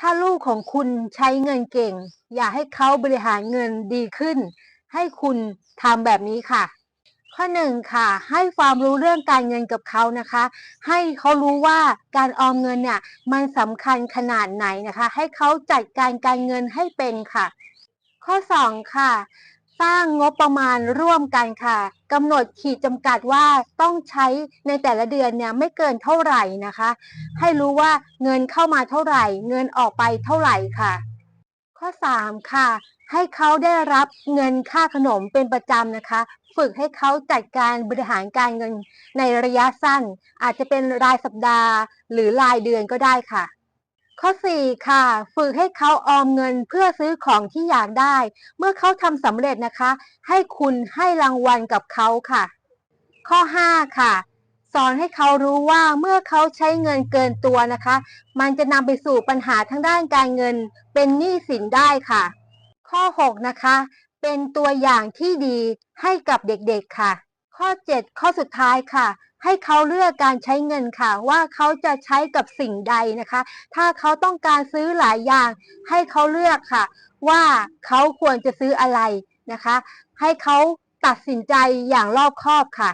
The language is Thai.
ถ้าลูกของคุณใช้เงินเก่ง อยากให้เขาบริหารเงินดีขึ้น ให้คุณทำแบบนี้ค่ะ ข้อหนึ่งค่ะ ให้ความรู้เรื่องการเงินกับเขานะคะ ให้เขารู้ว่าการออมเงินเนี่ยมันสำคัญขนาดไหนนะคะ ให้เขาจัดการการเงินให้เป็นค่ะ ข้อ2ค่ะ สร้างงบประมาณร่วมกันค่ะกำหนดขีดจำกัดว่าต้องใช้ในแต่ละเดือนเนี่ยไม่เกินเท่าไหร่นะคะ ให้รู้ว่าเงินเข้ามาเท่าไหร่ เงินออกไปเท่าไหร่ค่ะ ข้อ 3 ค่ะ ให้เขาได้รับเงินค่าขนมเป็นประจำนะคะ ฝึกให้เขาจัดการบริหารการเงินในระยะสั้น อาจจะเป็นรายสัปดาห์ หรือรายเดือนก็ได้ค่ะ ข้อ 4 ค่ะ ฝึกให้เขาออมเงินเพื่อซื้อของที่อยากได้ เมื่อเขาทำสำเร็จนะคะ ให้คุณให้รางวัลกับเขาค่ะ ข้อ 5 ค่ะ สอนให้เขารู้ว่าเมื่อเขาใช้เงินเกินตัวนะคะ มันจะนำไปสู่ปัญหาทางด้านการเงิน เป็นหนี้สินได้ค่ะ ข้อ 6 นะคะ เป็นตัวอย่างที่ดีให้กับเด็กๆค่ะ ข้อ 7 ข้อสุดท้ายค่ะ ให้เขาเลือกการใช้เงินค่ะ ว่าเขาจะใช้กับสิ่งใดนะคะ ถ้าเขาต้องการซื้อหลายอย่าง ให้เขาเลือกค่ะ ว่าเขาควรจะซื้ออะไรนะคะ ให้เขาตัดสินใจอย่างรอบคอบค่ะ